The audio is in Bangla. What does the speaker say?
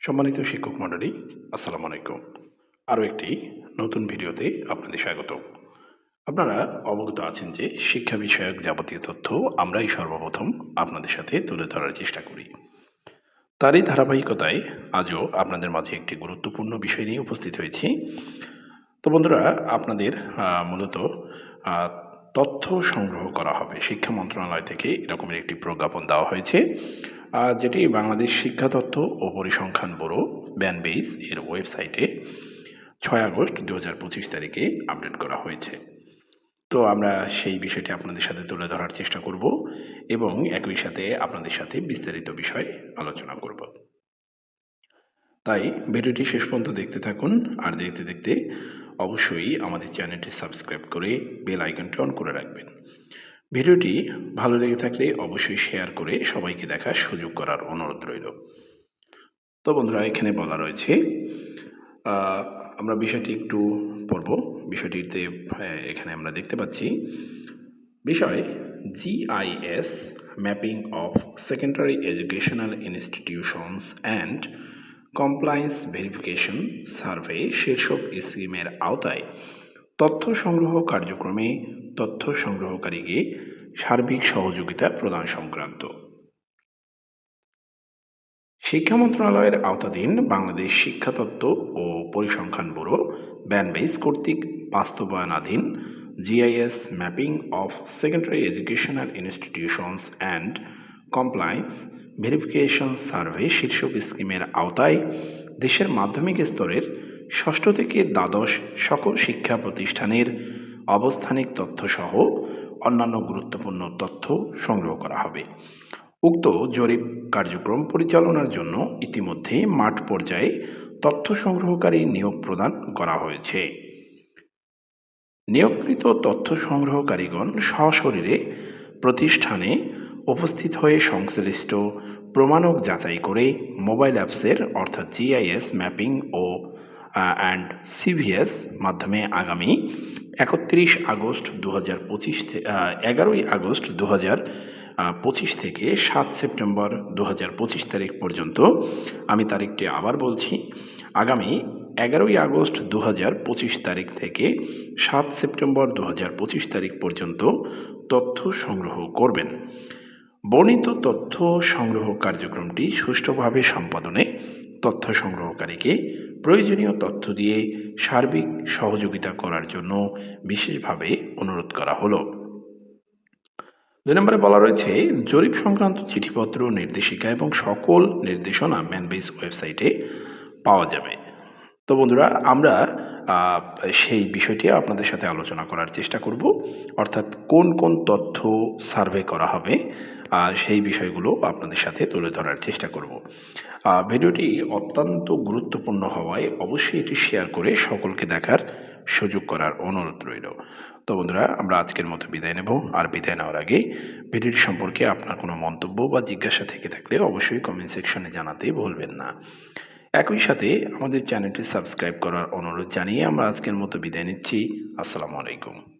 সম্মানিত শিক্ষক মণ্ডলী, আসসালামু আলাইকুম। আরও একটি নতুন ভিডিওতে আপনাদের স্বাগত। আপনারা অবগত আছেন যে শিক্ষা বিষয়ক যাবতীয় তথ্য আমরাই সর্বপ্রথম আপনাদের সাথে তুলে ধরার চেষ্টা করি। তারই ধারাবাহিকতায় আজও আপনাদের মাঝে একটি গুরুত্বপূর্ণ বিষয় নিয়ে উপস্থিত হয়েছি। তো বন্ধুরা, আপনাদের মূলত তথ্য সংগ্রহ করা হবে। শিক্ষা মন্ত্রণালয় থেকে এরকমের একটি প্রজ্ঞাপন দেওয়া হয়েছে। যেটি বাংলাদেশ শিক্ষা তথ্য ও পরিসংখ্যান ব্যুরো ব্যানবেইস এর ওয়েবসাইটে ছয় আগস্ট দু হাজার পঁচিশ তারিখে আপডেট করা হয়েছে। তো আমরা সেই বিষয়টি আপনাদের সাথে তুলে ধরার চেষ্টা করব এবং একই সাথে আপনাদের সাথে বিস্তারিত বিষয় আলোচনা করব। তাই ভিডিওটি শেষ পর্যন্ত দেখতে থাকুন আর দেখতে দেখতে অবশ্যই আমাদের চ্যানেলটি সাবস্ক্রাইব করে বেল আইকনটি অন করে রাখবেন। ভিডিওটি ভালো লেগে থাকলে অবশ্যই শেয়ার করে সবাইকে দেখার সুযোগ করার অনুরোধ রইল। তো বন্ধুরা, এখানে বলা রয়েছে আমরা বিষয়টি একটু পড়ব। বিষয়টিতে এখানে আমরা দেখতে পাচ্ছি, বিষয় GIS, mapping of secondary educational institutions and compliance verification survey শীর্ষক স্কিমের আওতায় তথ্য সংগ্রহ কার্যক্রমে তথ্য সংগ্রহকারীকে সার্বিক সহযোগিতা প্রদান সংক্রান্ত। শিক্ষা মন্ত্রণালয়ের আওতাধীন বাংলাদেশ শিক্ষাতত্ত্ব ও পরিসংখ্যান ব্যুরো ব্যানবেইস কর্তৃক বাস্তবায়নাধীন GIS mapping of secondary educational institutions and compliance verification survey শীর্ষক স্কিমের আওতায় দেশের মাধ্যমিক স্তরের ষষ্ঠ থেকে দ্বাদশ সকল শিক্ষা প্রতিষ্ঠানের অবস্থানিক তথ্যসহ অন্যান্য গুরুত্বপূর্ণ তথ্য সংগ্রহ করা হবে। উক্ত জরিপ কার্যক্রম পরিচালনার জন্য ইতিমধ্যে মাঠ পর্যায়ে তথ্য সংগ্রহকারী নিয়োগ প্রদান করা হয়েছে। নিয়োগকৃত তথ্য সংগ্রহকারীগণ সশরীরে প্রতিষ্ঠানে উপস্থিত হয়ে সংশ্লিষ্ট প্রমাণক যাচাই করে মোবাইল অ্যাপসের অর্থাৎ জিআইএস ম্যাপিং ও অ্যান্ড সিভিএস মাধ্যমে আগামী একত্রিশ আগস্ট দু হাজার পঁচিশ এগারোই আগস্ট দু হাজার পঁচিশ থেকে সাত সেপ্টেম্বর দু হাজার পঁচিশ তারিখ পর্যন্ত। আমি তারিখটি আবার বলছি, আগামী এগারোই আগস্ট দু হাজার পঁচিশ তারিখ থেকে সাত সেপ্টেম্বর দু হাজার পঁচিশ তারিখ পর্যন্ত তথ্য সংগ্রহ করবেন। বর্ণিত তথ্য সংগ্রহ কার্যক্রমটি সুষ্ঠুভাবে সম্পাদনে তথ্য সংগ্রহকারীকে প্রয়োজনীয় তথ্য দিয়ে সার্বিক সহযোগিতা করার জন্য বিশেষভাবে অনুরোধ করা হলো। দুই নম্বরে বলা রয়েছে, জরিপ সংক্রান্ত চিঠিপত্র, নির্দেশিকা এবং সকল নির্দেশনা ম্যানবেস ওয়েবসাইটে পাওয়া যাবে। তো বন্ধুরা, আমরা সেই বিষয়টি আপনাদের সাথে আলোচনা করার চেষ্টা করব। অর্থাৎ কোন কোন তথ্য সার্ভে করা হবে সেই বিষয়গুলো আপনাদের সাথে তুলে ধরার চেষ্টা করব। ভিডিওটি অত্যন্ত গুরুত্বপূর্ণ হওয়ায় অবশ্যই এটি শেয়ার করে সকলকে দেখার সুযোগ করার অনুরোধ রইল। তো বন্ধুরা, আমরা আজকের মতো বিদায় নেব। আর বিদায় নেওয়ার আগে ভিডিওটি সম্পর্কে আপনার কোনো মন্তব্য বা জিজ্ঞাসা থেকে থাকলে অবশ্যই কমেন্ট সেকশনে জানাতে ভুলবেন না। একই সাথে আমাদের চ্যানেলটি সাবস্ক্রাইব করার অনুরোধ জানিয়ে আমরা আজকের মতো বিদায় নিচ্ছি। আসসালামু আলাইকুম।